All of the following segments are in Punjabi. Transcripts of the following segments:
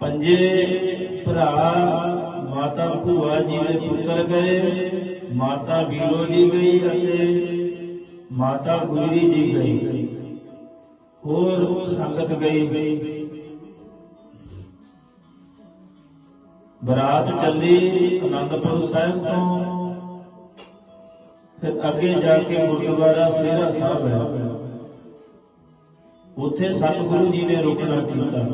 ਪੰਜੇ ਭਰਾ, ਮਾਤਾ ਭੂਆ ਜੀ ਦੇ ਪੁੱਤਰ ਗਏ ਮਾਤਾ ਵੀਰੋ ਜੀ ਗਈ ਅਤੇ ਮਾਤਾ ਗੁਜਰੀ ਜੀ ਗਈ। ਹੋਰ ਸੰਗਤ ਗਈ। ਬਰਾਤ ਚੱਲੀ ਅਨੰਦਪੁਰ ਸਾਹਿਬ ਤੋਂ। ਫਿਰ ਅੱਗੇ ਜਾ ਕੇ ਗੁਰਦੁਆਰਾ ਸੇਰਾ ਸਾਹਿਬ ਹੈ। ਉੱਥੇ ਸਤਿਗੁਰੂ ਜੀ ਨੇ ਰੁਕਣਾ ਕੀਤਾ।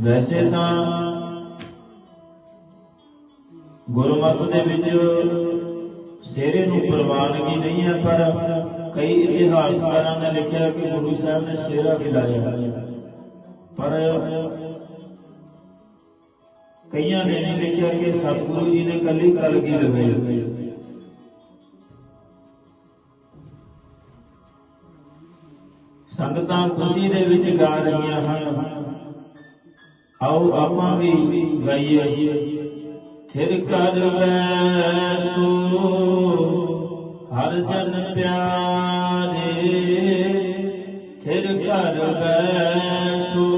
ਵੈਸੇ ਤਾਂ ਗੁਰਮਤ ਦੇ ਵਿੱਚ ਸਿਹਰੇ ਨੂੰ ਪ੍ਰਵਾਨਗੀ ਨਹੀਂ ਹੈ, ਪਰ ਕਈ ਇਤਿਹਾਸਕਾਰਾਂ ਨੇ ਲਿਖਿਆ ਕਿ ਗੁਰੂ ਸਾਹਿਬ ਨੇ ਸੇਰਾ ਵੀ ਲਾਇਆ। ਪਰ ਕਈਆਂ ਨੇ ਨਹੀਂ ਲਿਖਿਆ ਕਿ ਸਤਿਗੁਰੂ ਜੀ ਨੇ ਕੱਲੀ ਕਲਗੀ ਲਗਾਈ ਸੰਗਤਾਂ ਖੁਸ਼ੀ ਦੇ ਵਿੱਚ ਗਾ ਰਹੀਆਂ ਹਨ। ਆਓ ਆਪਾਂ ਵੀ ਗਾਈਏ। ਥਿਰ ਕਰ ਵੈਸੋ ਹਰ ਜਨ ਪਿਆਰੇ। ਥਿਰ ਕਰ ਵੈਸੋ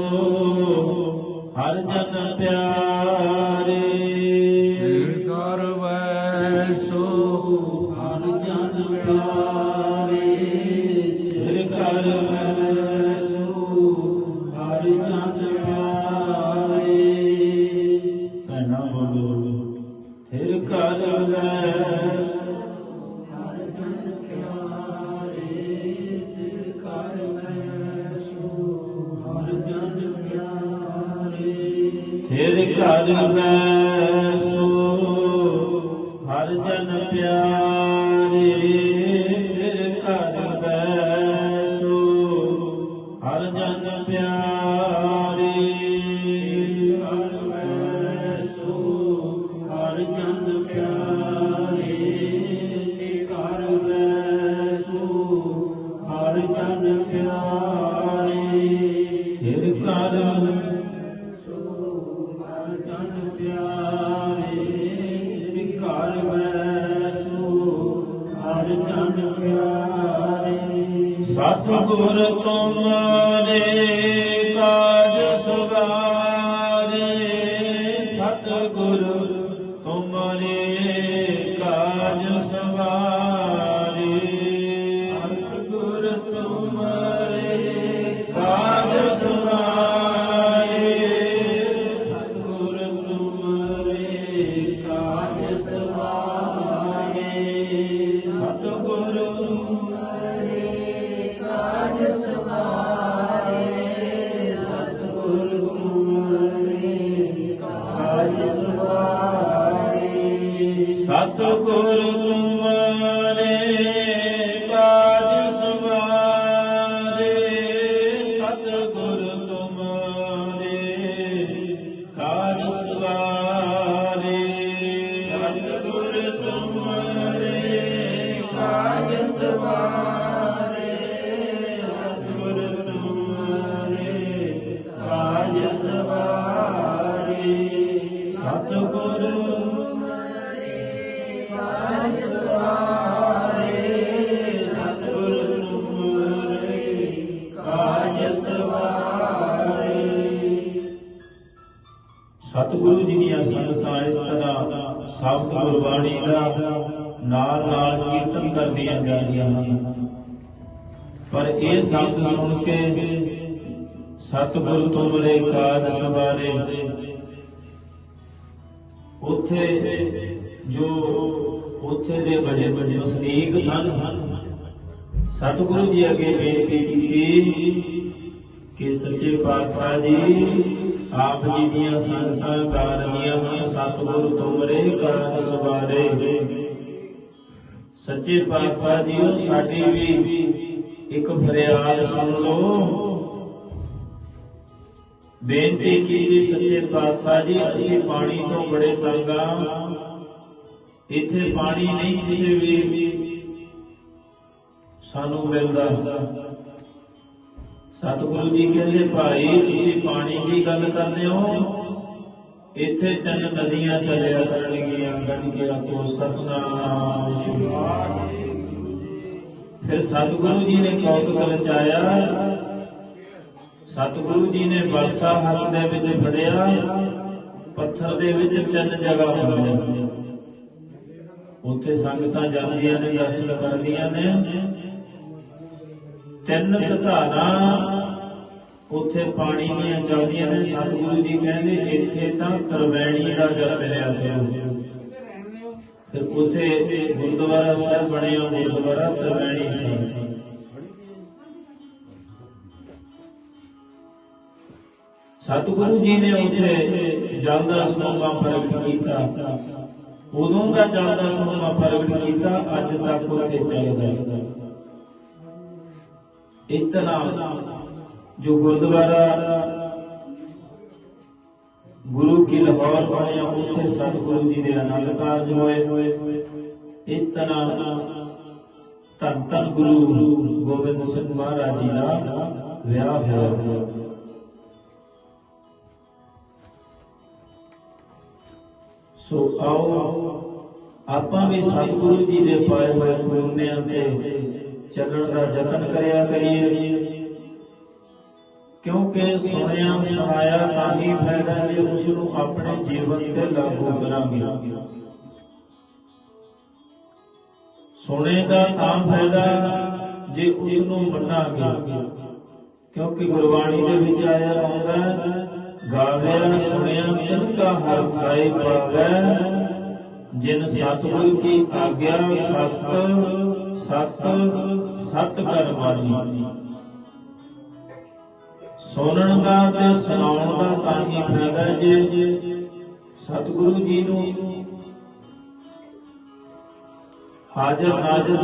ਥਿਰ ਪਿਆਰੇ ਸਤਿਗੁਰ ਤੁਮਾਰੇ ਕਾਜ ਸੁਵਾਰੇ ਸਤਿਗੁਰ ਤੁਮਾਰੇ। ਸਤਿਗੁਰੂ ਜੀ ਦੀਆਂ ਸੰਗਤਾਂ ਇਸ ਤਰ੍ਹਾਂ ਸ਼ਬਦ ਗੁਰਬਾਣੀ ਦਾ ਨਾਲ ਨਾਲ ਕੀਰਤਨ ਕਰਦੀਆਂ ਜਾਂਦੀਆਂ ਹਨ। ਪਰ ਇਹ ਸ਼ਬਦ ਸੁਣ ਕੇ ਸਤਿਗੁਰ ਤੁਮਰੇ ਕਾਜ ਸਵਾਰੇ। ਉੱਥੇ ਜੋ ਉਥੇ ਦੇ ਬਜੇ ਬਜੇ ਵਸਨੀਕ ਸਨ, ਸਤਿਗੁਰੂ ਜੀ ਅੱਗੇ ਬੇਨਤੀ ਕੀਤੀ ਕਿ ਸੱਚੇ ਪਾਤਸ਼ਾਹ ਜੀ, ਆਪ ਜੀ ਦੀਆਂ ਸੰਗਤਾਂ ਗਾ ਰਹੀਆਂ ਸਤਿਗੁਰ ਤੁਮਰੇ ਕਾਜ ਸਵਾਰੇ। ਸੱਚੇ ਪਾਤਸ਼ਾਹ ਜੀ ਉਹ ਸਾਡੀ ਵੀ ਇੱਕ ਫਰਿਆਦ ਸੁਣ ਲਓ। ਬੇਨਤੀ ਕੀਤੀ ਸੱਚੇ ਪਾਤਸ਼ਾਹ ਜੀ, ਅਸੀਂ ਪਾਣੀ ਤੋਂ ਬੜੇ ਤੰਗ ਆ। ਇੱਥੇ ਪਾਣੀ ਨਹੀਂ ਕਿਸੇ ਵੀ ਸਾਨੂੰ ਮਿਲਦਾ। ਸਤਿਗੁਰੂ ਜੀ ਕਹਿੰਦੇ, ਭਾਈ, ਤੁਸੀਂ ਪਾਣੀ ਦੀ ਗੱਲ ਕਰਦੇ ਹੋ? ਇੱਥੇ ਤਿੰਨ ਨਦੀਆਂ ਚੱਲਿਆ ਕਰਨਗੀਆਂ ਗੱਜ ਕੇ ਆਖੋ ਸਤਨਾਮ ਸ੍ਰੀ ਫਿਰ ਸਤਿਗੁਰੂ ਜੀ ਨੇ ਕੌਤਕ ਰਚਾਇਆ। ਸਤਿਗੁਰੂ ਜੀ ਨੇ ਬਰਸਾ ਹੱਥ ਦੇ ਵਿੱਚ ਫੜਿਆ, ਪੱਥਰ ਦੇ ਵਿੱਚ ਤਿੰਨ ਜਗ੍ਹਾ ਮਾਰਿਆ ਉੱਥੇ ਸੰਗਤਾਂ ਜਾਂਦੀਆਂ ਨੇ, ਦਰਸ਼ਨ ਕਰਦੀਆਂ ਨੇ। ਤਿੰਨ ਧਾਰਾਂ ਉੱਥੇ ਪਾਣੀ ਦੀਆਂ ਚੱਲਦੀਆਂ ਨੇ। ਸਤਿਗੁਰੂ ਜੀ ਕਹਿੰਦੇ, ਇੱਥੇ ਤਾਂ ਤਰਵੈਣੀ ਦਾ ਜਲ ਮਿਲਿਆ ਪਿਆ। ਫਿਰ ਉੱਥੇ ਗੁਰਦੁਆਰਾ ਸਾਹਿਬ ਬਣਿਆ, ਗੁਰਦੁਆਰਾ ਤਰਵੈਣੀ ਸਾਹਿਬ ਸਤਿਗੁਰੂ ਜੀ ਨੇ ਉੱਥੇ ਜਲ ਦਾ ਸੋਮਾ ਪ੍ਰਗਟ ਕੀਤਾ। ਉਦੋਂ ਦਾ ਜਲ ਦਾ ਸੋਮਾ ਪ੍ਰਗਟ ਕੀਤਾ, ਅੱਜ ਤੱਕ ਉੱਥੇ ਚੱਲਦਾ। ਹੈ ਇਸ ਤਰ੍ਹਾਂ ਜੋ ਗੁਰਦੁਆਰਾ ਗੁਰੂ ਕੀ ਲਾਹੌਰ ਬਣਿਆ ਉੱਥੇ ਸਤਿਗੁਰੂ ਜੀ ਦੇ ਆਨੰਦ ਕਾਰਜ ਹੋਏ। ਇਸ ਤਰ੍ਹਾਂ ਧੰਨ ਧੰਨ ਗੁਰੂ ਗੋਬਿੰਦ ਸਿੰਘ ਮਹਾਰਾਜ ਜੀ ਦਾ ਵਿਆਹ ਹੋਇਆ। ਸੋ ਆਓ, ਆਪਾਂ ਵੀ ਸਤਿਗੁਰੂ ਜੀ ਦੇ ਪਾਏ ਹੋਏ ਪੁਰਨਿਆਂ ਤੇ ਚੱਲਣ ਦਾ ਯਤਨ ਕਰਿਆ ਕਰੀਏ। ਕਿਉਂਕਿ ਸੁਣਿਆ ਸੁਣਾਇਆ ਤਾਂ ਹੀ ਫਾਇਦਾ ਜੇ ਉਸ ਨੂੰ ਆਪਣੇ ਜੀਵਨ ਤੇ ਲਾਗੂ ਕਰਾਂਗੇ। ਸੁਣੇ ਦਾ ਤਾਂ ਫਾਇਦਾ ਜੇ ਉਸ ਨੂੰ ਮੰਨਾਂਗੇ। ਕਿਉਂਕਿ ਗੁਰਬਾਣੀ ਦੇ ਵਿੱਚ ਆਇਆ ਆਉਂਦਾ ਗਾਵਿਆ ਸੁਣਿਆ ਤਿਨਕਾ ਹਰ ਖਾਏ ਪਾਵੈ ਜਿਨ ਸਤਿਗੁਰ ਕੀ ਆਗਿਆ, ਸਤ ਸਤ ਸਤ ਕਰ ਸੁਣਨ ਦਾ ਤੇ ਸੁਣਾਉਣ ਦਾ ਤਾਂ ਹੀ ਫਾਇਦਾ ਜੇ ਸਤਿਗੁਰੂ ਜੀ ਨੂੰ। ਹਾਜ਼ਰ ਨਾਜ਼ਰ